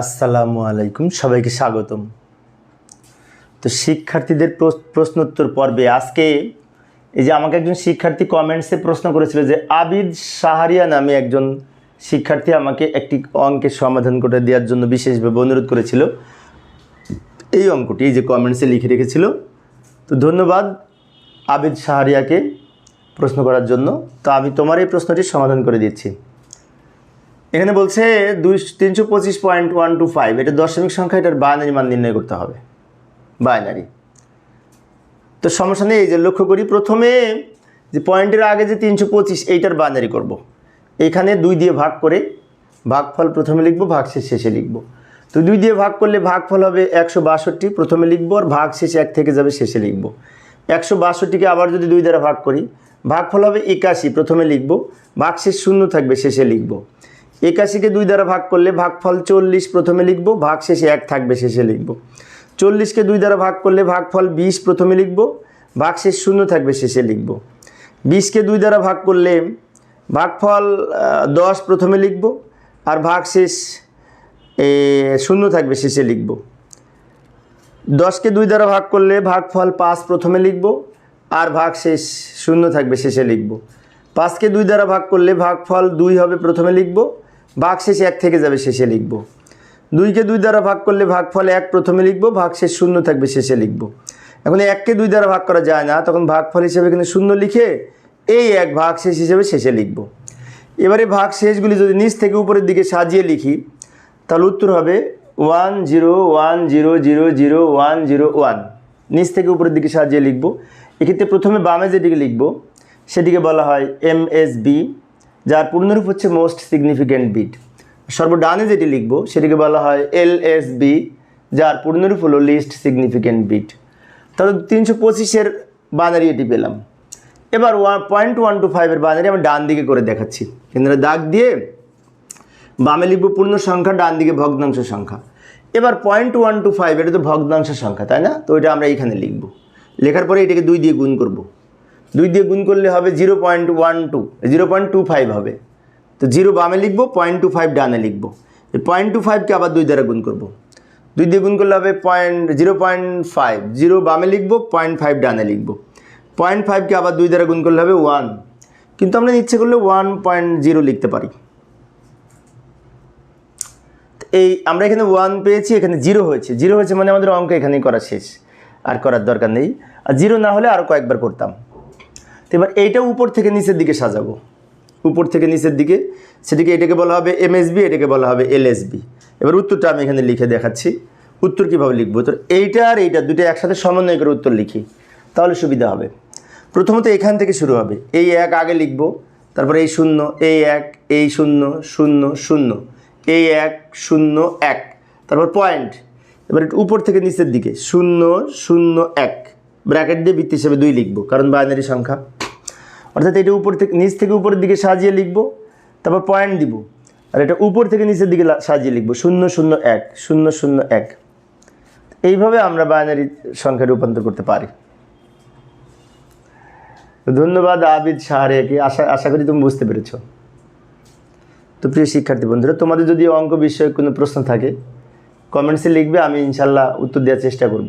আসসালামু আলাইকুম, সবাইকে স্বাগতম। তো শিক্ষার্থীদের প্রশ্নোত্তর পর্বে আজকে এই যে আমাকে একজন শিক্ষার্থী কমেন্টসে প্রশ্ন করেছিল যে, আবিদ সাহারিয়া নামে একজন শিক্ষার্থী আমাকে একটি অঙ্কের সমাধান করে দেওয়ার জন্য বিশেষভাবে অনুরোধ করেছিল। এই অঙ্কটি এই যে কমেন্টসে লিখে রেখেছিল। তো ধন্যবাদ আবিদ সাহারিয়াকে প্রশ্ন করার জন্য। তো আমি তোমার এই প্রশ্নটির সমাধান করে দিচ্ছি। এখানে বলছে দুই তিনশো পঁচিশ পয়েন্ট ওয়ান টু ফাইভ এটা দশমিক সংখ্যা, এটার বাইনারি মান নির্ণয় করতে হবে। বাইনারি তো সমস্যা নেই, এই যে লক্ষ্য করি, প্রথমে যে পয়েন্টের আগে যে তিনশো পঁচিশ, এইটার বাইনারি করব। এইখানে দুই দিয়ে ভাগ করে, ভাগফল প্রথমে লিখব, ভাগশেষ শেষে লিখব। তো দুই দিয়ে ভাগ করলে ভাগফল হবে একশো বাষট্টি, প্রথমে লিখব আর ভাগ শেষে এক থেকে যাবে শেষে লিখব। একশো বাষট্টিকে আবার যদি দুই দ্বারা ভাগ করি, ভাগফল হবে একাশি, প্রথমে লিখব। ভাগশেষ শূন্য থাকবে, শেষে লিখব। একাশিকে দুই দ্বারা ভাগ করলে ভাগফল চল্লিশ প্রথমে লিখব, ভাগ শেষে এক থাকবে, শেষে লিখব। চল্লিশকে দুই দ্বারা ভাগ করলে ভাগফল বিশ প্রথমে লিখব, ভাগ শেষ শূন্য থাকবে, শেষে লিখব। বিশকে দুই দ্বারা ভাগ করলে ভাগফল দশ প্রথমে লিখব আর ভাগ শেষ শূন্য থাকবে, শেষে লিখব। দশকে দুই দ্বারা ভাগ করলে ভাগফল পাঁচ প্রথমে লিখব আর ভাগ শেষ শূন্য থাকবে, শেষে লিখব। পাঁচকে দুই দ্বারা ভাগ করলে ভাগফল দুই হবে প্রথমে লিখব, ভাগ শেষে এক থেকে যাবে শেষে লিখব। দুইকে দুই দ্বারা ভাগ করলে ভাগফল এক প্রথমে লিখব, ভাগ শেষ শূন্য থাকবে শেষে লিখব। এখন এককে দুই দ্বারা ভাগ করা যায় না, তখন ভাগফল হিসেবে কিন্তু শূন্য লিখে এই এক ভাগ শেষ হিসেবে শেষে লিখব। এবারে ভাগ শেষগুলি যদি নিচ থেকে উপরের দিকে সাজিয়ে লিখি, তাহলে উত্তর হবে one zero one zero zero zero one zero one. নিচ থেকে উপরের দিকে সাজিয়ে লিখব। এক্ষেত্রে প্রথমে বামে যেটিকে লিখব সেটিকে বলা হয় এম এস বি, যার পূর্ণরূপ হচ্ছে মোস্ট সিগনিফিক্যান্ট বিট। সর্বডানে যেটি লিখব সেটিকে বলা হয় এল এস বি, যার পূর্ণরূপ হলো লিস্ট সিগনিফিক্যান্ট বিট। তাহলে তিনশো পঁচিশের বানারি এটি পেলাম। এবার ওয়ান পয়েন্ট ওয়ান টু ফাইভের বানারি আমি ডান দিকে করে দেখাচ্ছি। কেন্দ্রে দাগ দিয়ে বামে লিখব পূর্ণ সংখ্যা, ডান দিকে ভগ্নাংশ সংখ্যা। এবার পয়েন্ট ওয়ান টু ফাইভ, এটা তো ভগ্নাংশ সংখ্যা, তাই না? তো এটা আমরা এইখানে লিখব। লেখার পরে এটাকে দুই দিয়ে গুণ করব। দুই দিয়ে গুণ করলে হবে zero point one two, zero point two five হবে। তো জিরো বামে লিখব, পয়েন্ট টু ফাইভ ডানে লিখব। পয়েন্ট টু ফাইভকে আবার দুই দ্বারা গুণ করব। দুই দিয়ে গুণ করলে হবে point, zero point five, zero বামে লিখব, পয়েন্ট ফাইভ ডানে লিখব। পয়েন্ট ফাইভকে আবার দুই দ্বারা গুণ করলে হবে ওয়ান। কিন্তু আমরা ইচ্ছে করলে ওয়ান পয়েন্ট জিরো লিখতে পারি। এই আমরা এখানে ওয়ান পেয়েছি, এখানে জিরো হয়েছে। জিরো হয়েছে মানে আমাদের অঙ্ক এখানেই করা শেষ। আর করার দরকার নেই। আর জিরো না হলে আরও কয়েকবার করতাম। তো এবার এইটা উপর থেকে নিচের দিকে সাজাবো। উপর থেকে নিচের দিকে সেটিকে এটাকে বলা হবে এমএসবি এটাকে বলা হবে এলএসবি এবার উত্তরটা আমি এখানে লিখে দেখাচ্ছি। উত্তর কীভাবে লিখব? তো এইটা আর এইটা দুটো একসাথে সমন্বয় করে উত্তর লিখি। তাহলে সুবিধা হবে। প্রথমত এখান থেকে শুরু হবে। এই এক আগে লিখব, তারপরে এই শূন্য, এই এক, এই শূন্য শূন্য শূন্য, এই এক, শূন্য, এক। তারপর পয়েন্ট। এবার উপর থেকে নিচের দিকে। শূন্য শূন্য, এক। ব্র্যাকেট দিয়ে বৃত্তি হিসেবে দুই লিখব, কারণ বাইনারি সংখ্যা। অর্থাৎ এটা উপর থেকে, নিচ থেকে উপরের দিকে সাজিয়ে লিখব, তারপর পয়েন্ট দিব। আর এটা উপর থেকে নিচের দিকে সাজিয়ে লিখব, শূন্য শূন্য, এক, শূন্য শূন্য, এক। এইভাবে আমরা বাইনারি সংখ্যা রূপান্তর করতে পারি। ধন্যবাদ আবিদ শাহরিয়াকে, আশা আশা করি তুমি বুঝতে পেরেছ। তো প্রিয় শিক্ষার্থী বন্ধুরা, তোমাদের যদি অঙ্ক বিষয়ে কোনো প্রশ্ন থাকে কমেন্টসে লিখবে, আমি ইনশাল্লাহ উত্তর দেওয়ার চেষ্টা করব।